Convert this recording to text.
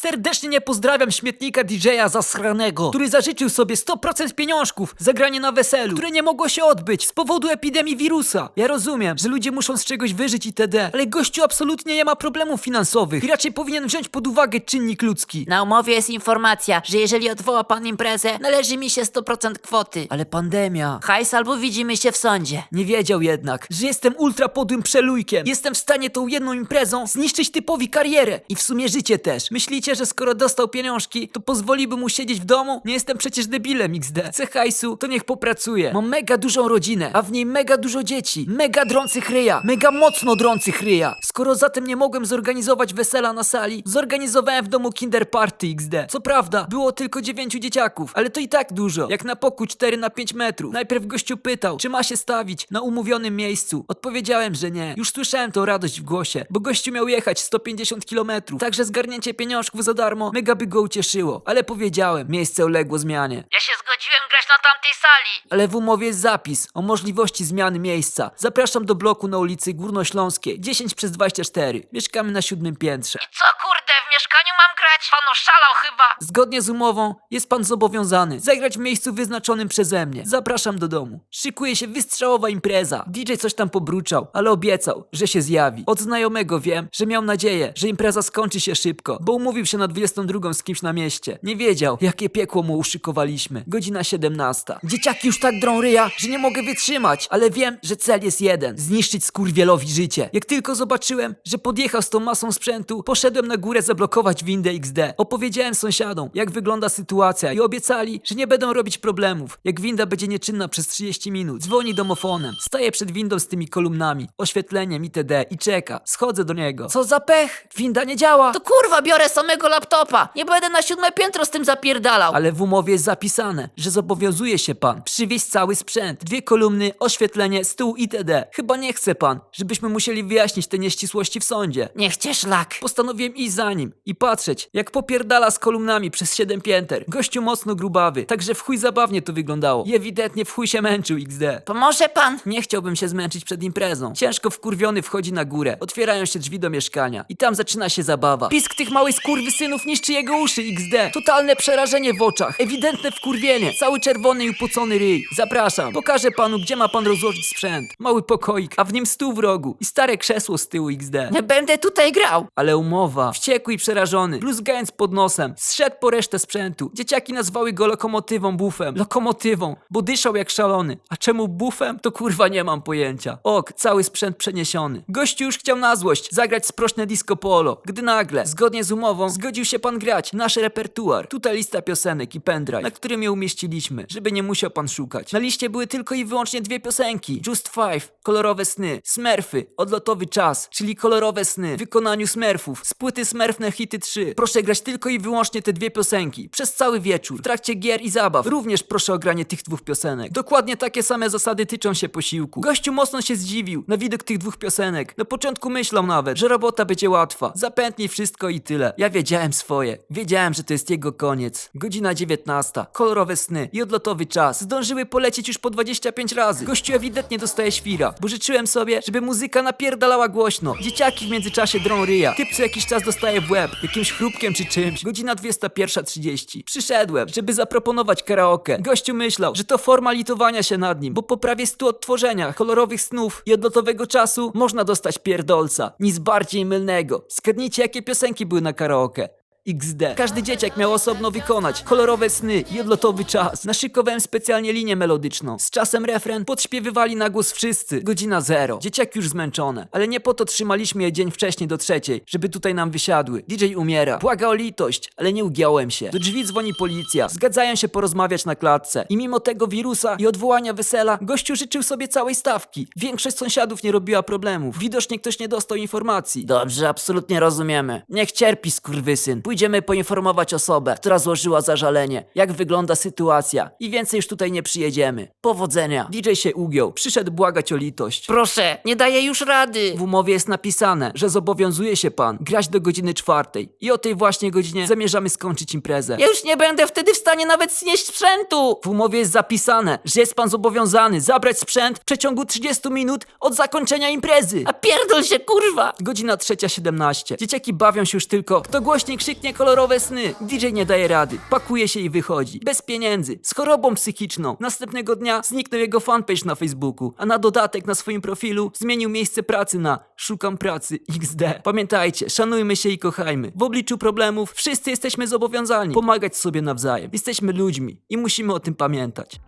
Serdecznie nie pozdrawiam śmietnika DJ-a zasranego, który zażyczył sobie 100% pieniążków za granie na weselu, które nie mogło się odbyć z powodu epidemii wirusa. Ja rozumiem, że ludzie muszą z czegoś wyżyć itd., ale gościu absolutnie nie ma problemów finansowych i raczej powinien wziąć pod uwagę czynnik ludzki. Na umowie jest informacja, że jeżeli odwoła pan imprezę, należy mi się 100% kwoty. Ale pandemia... Hajs albo widzimy się w sądzie. Nie wiedział jednak, że jestem ultra podłym przelujkiem. Jestem w stanie tą jedną imprezą zniszczyć typowi karierę i w sumie życie też. Myślicie, że skoro dostał pieniążki, to pozwoliby mu siedzieć w domu? Nie jestem przecież debilem XD. Chce hajsu, to niech popracuje. Mam mega dużą rodzinę, a w niej mega dużo dzieci. Mega drących ryja. Mega mocno drących ryja. Skoro zatem nie mogłem zorganizować wesela na sali, zorganizowałem w domu kinder party XD. Co prawda, było tylko dziewięciu dzieciaków, ale to i tak dużo. Jak na pokój 4 na 5 metrów. Najpierw gościu pytał, czy ma się stawić na umówionym miejscu. Odpowiedziałem, że nie. Już słyszałem tą radość w głosie, bo gościu miał jechać 150 km. Także zgarnięcie pieniążków za darmo mega by go ucieszyło. Ale powiedziałem, miejsce uległo zmianie. Ja się zgodziłem grać na tamtej sali. Ale w umowie jest zapis o możliwości zmiany miejsca. Zapraszam do bloku na ulicy Górnośląskiej, 10 przez 24. Mieszkamy na siódmym piętrze. Co kurde, w mieszkaniu mam grać? Pan oszalał chyba. Zgodnie z umową jest pan zobowiązany zagrać w miejscu wyznaczonym przeze mnie. Zapraszam do domu. Szykuje się wystrzałowa impreza. DJ coś tam pobruczał, ale obiecał, że się zjawi. Od znajomego wiem, że miał nadzieję, że impreza skończy się szybko, bo umówił się na 22 z kimś na mieście. Nie wiedział, jakie piekło mu uszykowaliśmy. Godzina 17. Dzieciaki już tak drą ryja, że nie mogę wytrzymać, ale wiem, że cel jest jeden. Zniszczyć skurwielowi życie. Jak tylko zobaczyłem, że podjechał z tą masą sprzętu, poszedłem na górę zablokować windę XD. Opowiedziałem sąsiadom, jak wygląda sytuacja i obiecali, że nie będą robić problemów. Jak winda będzie nieczynna przez 30 minut, dzwoni domofonem. Staję przed windą z tymi kolumnami, oświetleniem itd. i czeka. Schodzę do niego. Co za pech? Winda nie działa. To kurwa, biorę samego laptopa. Nie będę na siódme piętro z tym zapierdalał. Ale w umowie jest zapisane, że zobowiązuje się pan przywieźć cały sprzęt. Dwie kolumny, oświetlenie, stół itd. Chyba nie chce pan, żebyśmy musieli wyjaśnić te nieścisłości w sądzie. Niech cię szlak. Postanowiłem iść za nim i patrzeć, jak popierdala z kolumnami przez siedem pięter. Gościu mocno grubawy, także w chuj zabawnie to wyglądało. I ewidentnie w chuj się męczył XD. Pomoże pan? Nie chciałbym się zmęczyć przed imprezą. Ciężko wkurwiony wchodzi na górę. Otwierają się drzwi do mieszkania. I tam zaczyna się zabawa. Pisk tych małych skurwysynów niszczy jego uszy XD. Totalne przerażenie w oczach. Ewidentne wkurwienie. Cały czerwony i upocony ryj. Zapraszam. Pokażę panu, gdzie ma pan rozłożyć sprzęt. Mały pokoik, a w nim stół w rogu. I stare krzesło z tyłu XD. Nie będę tutaj grał. Ale umowa. Wściekły i przerażony, bluzgając pod nosem, zszedł po resztę sprzętu. Dzieciaki nazwały go lokomotywą bufem. Lokomotywą, bo dyszał jak szalony. A czemu bufem? To kurwa nie mam pojęcia. Ok, cały sprzęt przeniesiony. Gościu już chciał na złość zagrać sprośne disco polo, gdy nagle, zgodnie z umową, zgodził się pan grać nasz repertuar. Tutaj lista piosenek i pendrive, na którym je umieściliśmy, żeby nie musiał pan szukać. Na liście były tylko i wyłącznie dwie piosenki. Just Five, Kolorowe Sny, Smurfy, Odlotowy Czas, czyli Kolorowe Sny w wykonaniu Smurfów, z płyty Smurfne Hity 3. Proszę grać tylko i wyłącznie te dwie piosenki, przez cały wieczór, w trakcie gier i zabaw. Również proszę o granie tych dwóch piosenek. Dokładnie takie same zasady tyczą się posiłku. Gościu mocno się zdziwił na widok tych dwóch piosenek. Na początku myślał nawet, że robota będzie łatwa. Zapętnij wszystko i tyle. Ja wiedziałem swoje. Wiedziałem, że to jest jego koniec. Godzina 19. Kolorowe sny i odlotowy czas. Zdążyły polecieć już po 25 razy. Gościu ewidentnie dostaje świra, bo życzyłem sobie, żeby muzyka napierdalała głośno. Dzieciaki w międzyczasie drą ryja. Typ co jakiś czas dostaje w łeb, jakimś chrupkiem czy czymś. Godzina 21.30. Przyszedłem, żeby zaproponować karaoke. Gościu myślał, że to forma litowania się nad nim, bo po prawie 100 odtworzeniach kolorowych snów i odlotowego czasu można dostać pierdolca. Nic bardziej mylnego. Zgadnijcie, jakie piosenki były na karaoke. XD. Każdy dzieciak miał osobno wykonać kolorowe sny i odlotowy czas. Naszykowałem specjalnie linię melodyczną. Z czasem refren podśpiewywali na głos wszyscy. Godzina zero. Dzieciaki już zmęczone. Ale nie po to trzymaliśmy je dzień wcześniej do trzeciej, żeby tutaj nam wysiadły. DJ umiera. Błaga o litość, ale nie ugiąłem się. Do drzwi dzwoni policja. Zgadzają się porozmawiać na klatce. I mimo tego wirusa i odwołania wesela, gościu życzył sobie całej stawki. Większość sąsiadów nie robiła problemów. Widocznie ktoś nie dostał informacji. Dobrze, absolutnie rozumiemy. Niech cierpi skurwysyn. Pójdziemy poinformować osobę, która złożyła zażalenie, jak wygląda sytuacja i więcej już tutaj nie przyjedziemy. Powodzenia. DJ się ugiął, przyszedł błagać o litość. Proszę, nie daję już rady. W umowie jest napisane, że zobowiązuje się pan grać do godziny czwartej i o tej właśnie godzinie zamierzamy skończyć imprezę. Ja już nie będę wtedy w stanie nawet znieść sprzętu. W umowie jest zapisane, że jest pan zobowiązany zabrać sprzęt w przeciągu 30 minut od zakończenia imprezy. A pierdol się, kurwa. Godzina trzecia 17. Dzieciaki bawią się już tylko. Kto głośniej krzyknie Pięknie kolorowe sny. DJ nie daje rady. Pakuje się i wychodzi. Bez pieniędzy. Z chorobą psychiczną. Następnego dnia zniknął jego fanpage na Facebooku. A na dodatek na swoim profilu zmienił miejsce pracy na Szukam pracy XD. Pamiętajcie, szanujmy się i kochajmy. W obliczu problemów wszyscy jesteśmy zobowiązani pomagać sobie nawzajem. Jesteśmy ludźmi i musimy o tym pamiętać.